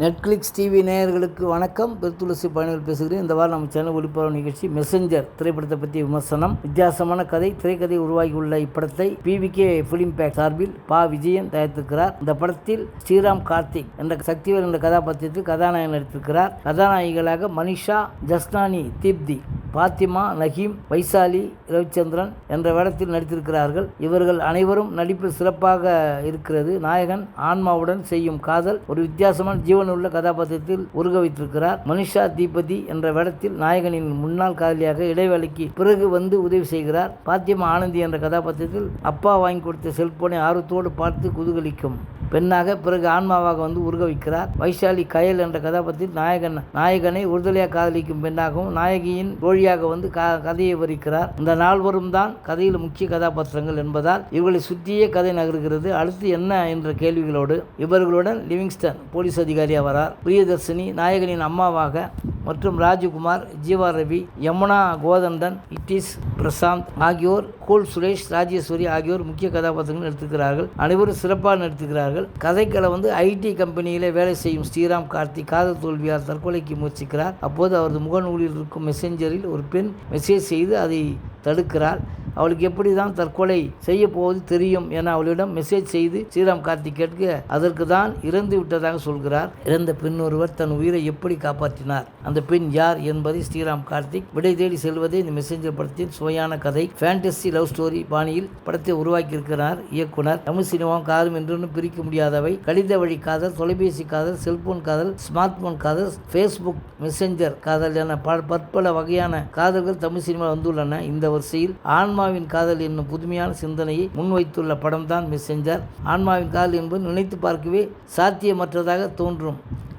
Netflix TV நேயர்களுக்கு வணக்கம். பெருத்துளசி பயணிகள் பேசுகிறேன். இந்த வாரம் நம்ம சேனல் ஒளிபரப்பு நிகழ்ச்சி மெசஞ்சர் திரைப்படத்தை பற்றி விமர்சனம் வித்தியாசமான கதை திரைக்கதை உருவாகியுள்ள இப்படத்தை பிவிகே பிலிம் பேக் சார்பில் பா. விஜயன் தயாரித்திருக்கிறார். இந்த படத்தில் ஸ்ரீராம் கார்த்திக் என்ற சக்திவர் என்ற கதாபாத்திரத்தில் கதாநாயகன் நடித்திருக்கிறார். கதாநாயகிகளாக மனிஷா ஜஸ்னானி தீப்தி. பாத்திமா நஹீம் வைசாலி ரவிச்சந்திரன் என்ற வேடத்தில் நடித்திருக்கிறார்கள். இவர்கள் அனைவரும் நடிப்பில் சிறப்பாக இருக்கிறது. நாயகன் ஆன்மாவுடன் செய்யும் காதல் ஒரு வித்தியாசமான ஜீவனுள்ள கதாபாத்திரத்தில் உருக வைத்திருக்கிறார் மனிஷா தீபதி என்ற வேடத்தில் நாயகனின் முன்னாள் காதலியாக இடைவேளைக்கு பிறகு வந்து உதவி செய்கிறார். பாத்திமா ஆனந்தி என்ற கதாபாத்திரத்தில் அப்பா வாங்கி கொடுத்த செல்போனை ஆர்வத்தோடு பார்த்து குதூகலிக்கும் பெண்ணாக பிறகு ஆன்மாவாக வந்து உருக வைக்கிறார் வைஷாலி கயல் என்ற கதாபாத்திரத்தில் நாயகன் நாயகனை உறுதலையாக காதலிக்கும் பெண்ணாகவும் நாயகியின் வழியாக வந்து க- கதையை விவரிக்கிறார். இந்த நால்வரும் தான் கதையில் முக்கிய கதாபாத்திரங்கள் என்பதால் இவர்களை சுற்றியே கதை நகர்கிறது. அடுத்து என்ன என்ற கேள்விகளோடு இவர்களுடன் லிவிங்ஸ்டன் போலீஸ் அதிகாரியாக வரார் பிரியதர்ஷினி நாயகனின் அம்மாவாக மற்றும் ராஜகுமார் ஜீவா ரவி யமுனா கோதண்டன் இட்டிஸ் பிரசாந்த் ஆகியோர் கோல் சுரேஷ் ராஜேஸ்வரி ஆகியோர் முக்கிய கதாபாத்திரங்கள் நடித்திருக்கிறார்கள் அனைவரும் சிறப்பாக நடித்திருக்கிறார்கள். கதைக்களை வந்து ஐடி கம்பெனியில் வேலை செய்யும் ஸ்ரீராம் கார்த்திக் காதல் தோல்வியால் தற்கொலைக்கு முயற்சிக்கிறார். அப்போது அவரது முகநூலில் இருக்கும் மெசேஞ்சரில் ஒரு பெண் மெசேஜ் செய்து அதை தடுக்கிறார் அவளுக்கு எப்படி தான் தற்கொலை செய்ய போவது தெரியும் என அவளிடம் மெசேஜ் செய்து ஸ்ரீராம் கார்த்திக் கேட்க அதற்கு தான் இறந்து விட்டதாக சொல்கிறார். இறந்த பெண் ஒருவர் தன் உயிரை எப்படி காப்பாற்றினார்? அந்த பெண் யார் என்பதை ஸ்ரீராம் கார்த்திக் விடை தேடி செல்வதே இந்த மெசேஞ்சர் படத்தின் சுவையான கதை ஃபேண்டசி லவ் ஸ்டோரி பாணியில் படத்தை உருவாக்கியிருக்கிறார் இயக்குனர். தமிழ் சினிமாவும் காதலும் என்று பிரிக்க முடியாதவை. கடித வழி காதல் தொலைபேசி காதல் செல்போன் காதல் ஸ்மார்ட் போன் காதல் ஃபேஸ்புக் மெசேஞ்சர் காதல் என பல பற்பல வகையான காதல்கள் தமிழ் சினிமாவில் வந்துள்ளன. இந்த வரிசையில் ஆன்மாவின் காதல் என்னும் புதுமையான சிந்தனையை முன்வைத்துள்ள படம்தான் மெசெஞ்சர் ஆன்மாவின் காதல் என்பது நினைத்து பார்க்கவே சாத்தியமற்றதாக தோன்றும்.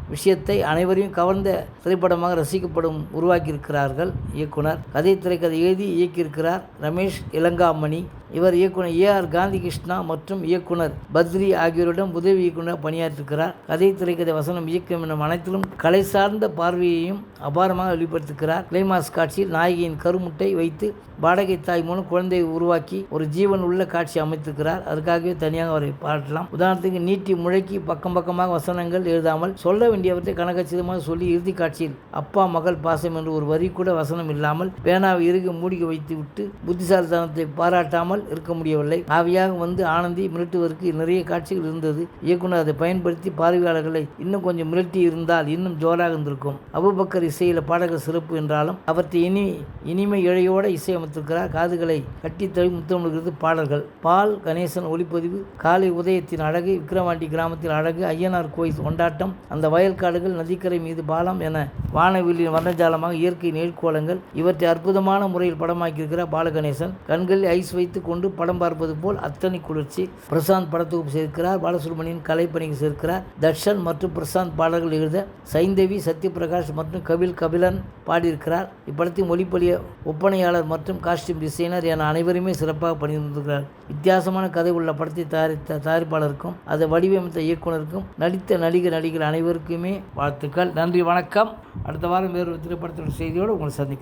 விஷயத்தை அனைவரையும் கவர்ந்த திரைப்படமாக ரசிக்கப்படும் உருவாக்கியிருக்கிறார்கள் இயக்குனர். கதை திரைக்கதை எழுதி இயக்கியிருக்கிறார் ரமேஷ் இளங்காமணி. இவர் இயக்குனர் ஏ ஆர் காந்தி கிருஷ்ணா மற்றும் இயக்குனர் பத்ரி ஆகியோரிடம் உதவி இயக்குனர் பணியாற்றிருக்கிறார் கதை திரைக்கதை வசனம் இயக்கம் எனும் அனைத்திலும் கலை சார்ந்த பார்வையையும் அபாரமாக வெளிப்படுத்துகிறார் கிளைமாஸ் காட்சியில் நாயகியின் கருமுட்டை வைத்து வாடகை தாய் மூலம் குழந்தையை உருவாக்கி ஒரு ஜீவன் உள்ள காட்சி அமைத்திருக்கிறார். அதுக்காகவே தனியாக அவரை பாராட்டலாம். உதாரணத்துக்கு நீட்டி முழக்கி பக்கம் பக்கமாக வசனங்கள் எழுதாமல் சொல்ல வேண்டியவற்றை கனகச்சிதமாக சொல்லி இறுதி காட்சியில் அப்பா மகள் பாசம் என்று ஒரு வரி கூட வசனம் இல்லாமல் பேனாவை இறுகி மூடிக்க வைத்து விட்டு புத்திசாலித்தனத்தை பாராட்டாமல் இருக்க முடியவில்லை. ஆவியாக வந்து ஆனந்தி மிரட்டுவதற்கு நிறைய காட்சிகள் இருந்தது. இயக்குனர் அதை பயன்படுத்தி பார்வையாளர்களை இன்னும் கொஞ்சம் மிரட்டி இருந்தால் இன்னும் ஜோராக இருந்திருக்கும். அபுபக்கர் இசையில் பாடகர் சிறப்பு என்றாலும் அவற்றை இனி இனிமை இழையோட இசையமைத்திருக்கிறார். காதுகளை கட்டி தழுவி முத்தமிடுகிறது பாடல்கள். பால் கணேசன் ஒளிப்பதிவு காலை உதயத்தின் அழகு விக்கிரவாண்டி கிராமத்தில் அழகு ஐயனார் கோயில் கொண்டாட்டம் அந்த வயல்காடுகள் நதிக்கரை மீது பாலம் என வானவில்லின் வர்ணஜாலமாக இயற்கை நேர்கோளங்கள் இவற்றை அற்புதமான முறையில் படமாக்கியிருக்கிறார் பாலகணேசன். கண்களில் ஐஸ் வைத்து கொண்டு படம் பார்ப்பது போல் அத்தனை குளிர்ச்சி. பிரசாந்த் படத்தொகுப்பு சேர்க்கிறார். பாலசுப்ரமணியன் கலைப்பணிக்கு சேர்க்கிறார். தர்ஷன் மற்றும் பிரசாந்த் பாடல்கள் எழுத சைந்தவி சத்யபிரகாஷ் மற்றும் கபில் கபிலன் பாடியிருக்கிறார். இப்படத்தின் ஒளிப்பலிய ஒப்பனையாளர் மற்றும் காஸ்டியூம் டிசைனர் என அனைவருமே சிறப்பாக பணியிருந்திருக்கிறார் வித்தியாசமான கதை உள்ள படத்தை தயாரித்த தயாரிப்பாளருக்கும் அதை வடிவமைத்த இயக்குனருக்கும் நடித்த நடிகர் நடிகர் அனைவருக்குமே வாழ்த்துக்கள். நன்றி வணக்கம். அடுத்த வாரம் வேறு ஒரு திரைப்படத்தோட செய்தியோடு உங்களை சந்திக்கிறேன்.